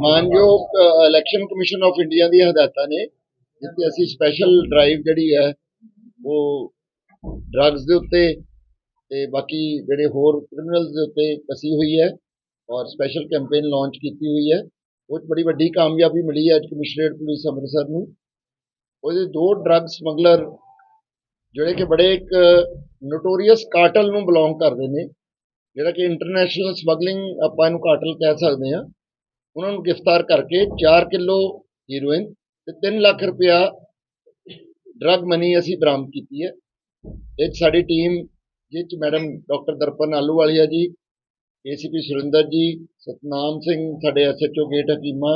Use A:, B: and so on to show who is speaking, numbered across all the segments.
A: ਮਾਨਯੋਗ election commission of India ਦੀਆਂ ਹਦਾਇਤਾਂ ਨੇ, ਜਿੱਥੇ ਅਸੀਂ ਸਪੈਸ਼ਲ ਡਰਾਈਵ ਜਿਹੜੀ ਹੈ, ਉਹ ਡਰੱਗਸ ਦੇ ਉੱਤੇ ਤੇ ਬਾਕੀ ਜਿਹੜੇ ਹੋਰ ਕ੍ਰਿਮੀਨਲਸ ਦੇ ਉੱਤੇ ਕਸੀ ਹੋਈ ਹੈ ਔਰ ਸਪੈਸ਼ਲ ਕੈਂਪੇਨ ਲਾਂਚ ਕੀਤੀ ਹੋਈ ਹੈ। ਉਹ 'ਚ ਬੜੀ ਵੱਡੀ ਕਾਮਯਾਬੀ ਮਿਲੀ ਹੈ ਅੱਜ ਕਮਿਸ਼ਨਰੇਟ ਪੁਲਿਸ ਅੰਮ੍ਰਿਤਸਰ ਨੂੰ। ਉਹਦੇ ਦੋ ਡਰੱਗ ਸਮਗਲਰ ਜਿਹੜੇ ਕਿ ਬੜੇ ਇੱਕ ਨੋਟੋਰੀਅਸ ਕਾਟਲ ਨੂੰ ਬਿਲੋਂਗ ਕਰਦੇ ਨੇ, ਜਿਹੜਾ ਕਿ ਇੰਟਰਨੈਸ਼ਨਲ ਸਮਗਲਿੰਗ ਆਪਾਂ ਇਹਨੂੰ ਕਾਟਲ ਕਹਿ ਸਕਦੇ ਹਾਂ। ਉਹਨਾਂ ਨੂੰ ਗ੍ਰਿਫਤਾਰ ਕਰਕੇ 4 ਕਿਲੋ ਹੀਰੋਇਨ ਤੇ 3 ਲੱਖ ਰੁਪਇਆ ਡਰੱਗ ਮਨੀ ਅਸੀਂ ਬਰਾਮਦ ਕੀਤੀ ਹੈ। ਇਹ 'ਚ ਸਾਡੀ ਟੀਮ ਜਿਸ 'ਚ ਮੈਡਮ ਡਾਕਟਰ ਦਰਪਨ ਆਲੂਵਾਲੀਆ ਜੀ ਏਸੀਪੀ ਸੁਰਿੰਦਰ ਜੀ, ਸਤਨਾਮ ਸਿੰਘ, ਸਾਡੇ ਐਸਐਚਓ ਗੇਟ ਹਕੀਮਾ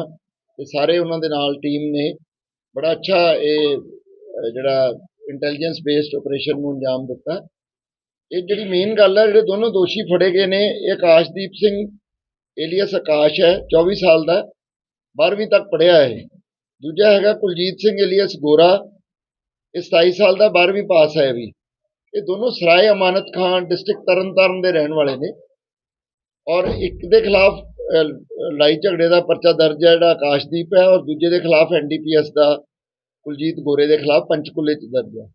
A: ਤੇ ਸਾਰੇ ਉਹਨਾਂ ਦੇ ਨਾਲ ਟੀਮ ਨੇ। ਬੜਾ ਅੱਛਾ ਇਹ ਜਿਹੜਾ ਇੰਟੈਲੀਜੈਂਸ ਬੇਸਡ ਆਪਰੇਸ਼ਨ ਨੂੰ ਅੰਜਾਮ ਦਿੱਤਾ। ਇਹ ਜਿਹੜੀ ਮੇਨ ਗੱਲ ਹੈ, ਜਿਹੜੇ ਦੋਨੋਂ ਦੋਸ਼ੀ ਫੜੇ ਗਏ ਨੇ, ਇਹ ਆਕਾਸ਼ਦੀਪ ਸਿੰਘ ਏਲੀਅਸ ਆਕਾਸ਼ ਹੈ 24 ਸਾਲ ਦਾ 12ਵੀਂ ਤੱਕ ਪੜ੍ਹਿਆ ਹੈ ਇਹ। ਦੂਜਾ ਹੈਗਾ ਕੁਲਜੀਤ ਸਿੰਘ ਏਲੀਅਸ ਗੋਰਾ, ਇਹ 27 ਸਾਲ ਦਾ 12ਵੀਂ ਪਾਸ ਹੈ ਵੀ। ਇਹ ਦੋਨੋਂ ਸਰਾਏ ਅਮਾਨਤ ਖਾਨ, ਡਿਸਟ੍ਰਿਕਟ ਤਰਨਤਾਰਨ ਦੇ ਰਹਿਣ ਵਾਲੇ ਨੇ। ਔਰ ਇੱਕ ਦੇ ਖਿਲਾਫ ਲੜਾਈ ਝਗੜੇ ਦਾ ਪਰਚਾ ਦਰਜ ਹੈ, ਜਿਹੜਾ ਆਕਾਸ਼ਦੀਪ ਹੈ, ਔਰ ਦੂਜੇ ਦੇ ਖਿਲਾਫ ਐਨਡੀਪੀਐਸ ਦਾ, ਕੁਲਜੀਤ ਗੋਰੇ ਦੇ ਖਿਲਾਫ ਪੰਚਕੂਲੇ ਚ ਦਰਜ ਹੈ।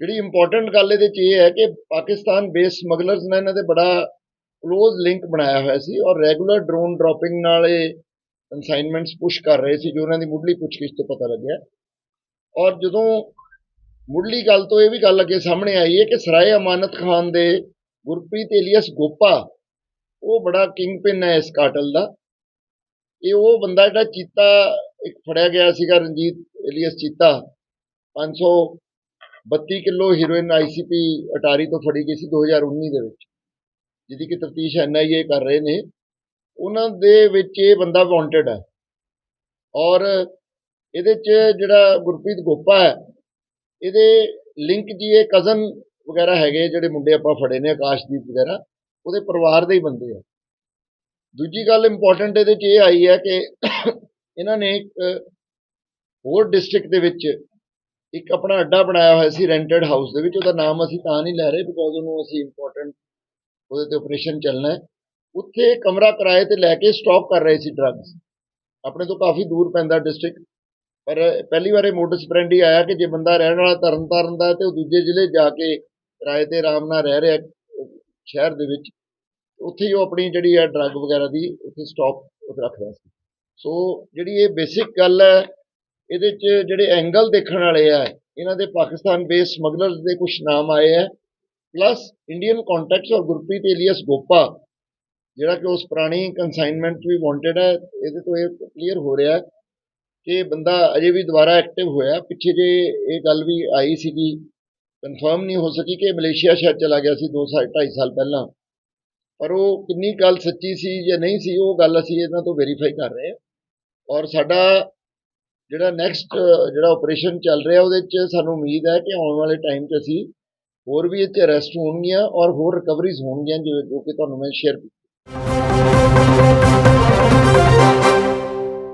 A: ਜਿਹੜੀ ਇੰਪੋਰਟੈਂਟ ਗੱਲ ਇਹਦੇ ਚ ਇਹ ਹੈ ਕਿ ਪਾਕਿਸਤਾਨ ਬੇਸ ਸਮਗਲਰਸ ਨੇ, ਇਹਨਾਂ ਦੇ ਬੜਾ ਕਲੋਜ਼ ਲਿੰਕ ਬਣਾਇਆ ਹੋਇਆ ਸੀ ਔਰ ਰੈਗੂਲਰ ਡਰੋਨ ਡ੍ਰੌਪਿੰਗ ਨਾਲ ਇਹ ਕਨਸਾਈਨਮੈਂਟਸ ਪੁਸ਼ ਕਰ ਰਹੇ ਸੀ ਜੋ ਉਹਨਾਂ ਦੀ ਮੁੱਢਲੀ ਪੁੱਛਗਿੱਛ ਤੋਂ ਪਤਾ ਲੱਗਿਆ। ਔਰ ਜਦੋਂ ਮੁੱਢਲੀ ਗੱਲ ਤੋਂ ਇਹ ਵੀ ਗੱਲ ਅੱਗੇ ਸਾਹਮਣੇ ਆਈ ਹੈ ਕਿ ਸਰਾਏ ਅਮਾਨਤ ਖਾਨ ਦੇ ਗੁਰਪ੍ਰੀਤ ਏਲੀਅਸ ਗੋਪਾ, ਉਹ ਬੜਾ ਕਿੰਗ ਪਿਨ ਹੈ ਇਸ ਕਾਟਲ ਦਾ। ਇਹ ਉਹ ਬੰਦਾ ਜਿਹੜਾ ਚੀਤਾ, ਇੱਕ ਫੜਿਆ ਗਿਆ ਸੀਗਾ Ranjit alias Cheeta 532 kilo heroin ICP Attari ਤੋਂ ਫੜੀ ਗਈ ਸੀ 2019 ਦੇ ਵਿੱਚ। ਜਿਹਦੀ ਕਿ ਤਫਤੀਸ਼ ਐਨਆਈਏ ਕਰ ਰਹੇ ਨੇ, ਉਹਨਾਂ ਦੇ ਵਿੱਚ ਇਹ ਬੰਦਾ ਵਾਂਟਡ ਹੈ। ਔਰ ਇਹਦੇ 'ਚ ਜਿਹੜਾ ਗੁਰਪ੍ਰੀਤ ਗੋਪਾ ਹੈ, ਇਹਦੇ ਲਿੰਕ ਜੀ ਇਹ ਕਜ਼ਨ ਵਗੈਰਾ ਹੈਗੇ ਜਿਹੜੇ ਮੁੰਡੇ ਆਪਾਂ ਫੜੇ ਨੇ, ਆਕਾਸ਼ਦੀਪ ਵਗੈਰਾ, ਉਹਦੇ ਪਰਿਵਾਰ ਦੇ ਹੀ ਬੰਦੇ ਆ। ਦੂਜੀ ਗੱਲ ਇੰਪੋਰਟੈਂਟ ਇਹਦੇ 'ਚ ਇਹ ਆਈ ਹੈ ਕਿ ਇਹਨਾਂ ਨੇ ਇੱਕ ਹੋਰ ਡਿਸਟ੍ਰਿਕਟ ਦੇ ਵਿੱਚ ਇੱਕ ਆਪਣਾ ਅੱਡਾ ਬਣਾਇਆ ਹੋਇਆ ਸੀ ਰੈਂਟਡ ਹਾਊਸ ਦੇ ਵਿੱਚ, ਉਹਦਾ ਨਾਮ ਅਸੀਂ ਤਾਂ ਨਹੀਂ ਲੈ ਰਹੇ ਬਿਕੋਜ਼ ਉਹਨੂੰ ਅਸੀਂ ਇੰਪੋਰਟੈਂਟ ਉਹਦੇ ਤੇ ਆਪਰੇਸ਼ਨ ਚੱਲਣਾ ਹੈ। ਉੱਥੇ ਕਮਰਾ ਕਿਰਾਏ ਤੇ ਲੈ ਕੇ ਸਟਾਕ ਕਰ ਰਹੇ ਸੀ ਡਰੱਗਸ ਆਪਣੇ ਤੋਂ ਕਾਫੀ ਦੂਰ ਪੈਂਦਾ ਡਿਸਟ੍ਰਿਕਟ ਪਰ ਪਹਿਲੀ ਵਾਰ ਇਹ ਮੋਡਸ ਫਰੈਂਡ ਹੀ ਆਇਆ ਕਿ ਜੇ ਬੰਦਾ ਰਹਿਣ ਵਾਲਾ ਤਰਨਤਾਰਨ ਦਾ ਹੈ ਤੇ ਉਹ ਦੂਜੇ ਜ਼ਿਲ੍ਹੇ ਜਾ ਕੇ ਕਿਰਾਏ ਤੇ ਆਰਾਮ ਨਾਲ ਰਹਿ ਰਿਹਾ ਸ਼ਹਿਰ ਦੇ ਵਿੱਚ, ਉੱਥੇ ਹੀ ਉਹ ਆਪਣੀ ਜਿਹੜੀ ਹੈ ਡਰੱਗ ਵਗੈਰਾ ਦੀ ਉੱਥੇ ਸਟਾਕ ਉੱਥੇ ਰੱਖਦਾ ਸੀ। ਸੋ ਜਿਹੜੀ ਇਹ ਬੇਸਿਕ ਗੱਲ ਹੈ, ਇਹਦੇ 'ਚ ਜਿਹੜੇ ਐਂਗਲ ਦੇਖਣ ਵਾਲੇ ਆ, ਇਹਨਾਂ ਦੇ ਪਾਕਿਸਤਾਨ ਬੇਸ ਸਮਗਲਰਸ ਦੇ ਕੁਝ ਨਾਮ ਆਏ ਹੈ ਪਲੱਸ ਇੰਡੀਅਨ ਕੰਟੈਕਟਸ ਔਰ ਗੁਰਪ੍ਰੀਤ ਏਲੀਅਸ ਗੋਪਾ ਜਿਹੜਾ ਕਿ ਉਸ ਪੁਰਾਣੀ ਕਨਸਾਈਨਮੈਂਟ ਵੀ ਵਾਂਟਡ ਹੈ, ਇਹਦੇ ਤੋਂ ਇਹ ਕਲੀਅਰ ਹੋ ਰਿਹਾ ਹੈ ਕਿ ਬੰਦਾ ਅਜੇ ਵੀ ਦੁਬਾਰਾ ਐਕਟਿਵ ਹੋਇਆ ਪਿੱਛੇ ਜੇ ਇਹ ਗੱਲ ਵੀ ਆਈ ਸੀਗੀ ਕਨਫਰਮ ਨਹੀਂ ਹੋ ਸਕੀ ਕਿ ਮਲੇਸ਼ੀਆ ਸ਼ਾਇਦ ਚਲਾ ਗਿਆ ਸੀ 2 ਸਾਲ 2.5 ਸਾਲ ਪਹਿਲਾਂ। ਪਰ ਉਹ ਕਿੰਨੀ ਗੱਲ ਸੱਚੀ ਸੀ ਜਾਂ ਨਹੀਂ ਸੀ, ਉਹ ਗੱਲ ਅਸੀਂ ਇਹਨਾਂ ਤੋਂ ਵੈਰੀਫਾਈ ਕਰ ਰਹੇ ਹਾਂ। ਔਰ ਸਾਡਾ ਜਿਹੜਾ ਨੈਕਸਟ ਜਿਹੜਾ ਆਪਰੇਸ਼ਨ ਚੱਲ ਰਿਹਾ, ਉਹਦੇ 'ਚ ਸਾਨੂੰ ਉਮੀਦ ਹੈ ਕਿ ਆਉਣ ਵਾਲੇ ਟਾਈਮ 'ਚ ਅਸੀਂ ਹੋਰ ਵੀ ਇੱਥੇ ਅਰੈਸਟ ਹੋਣਗੀਆਂ ਔਰ ਹੋਰ ਰਿਕਵਰੀਜ਼ ਹੋਣਗੀਆਂ ਜੋ ਜੋ ਕਿ ਤੁਹਾਨੂੰ ਮੈਂ ਸ਼ੇਅਰ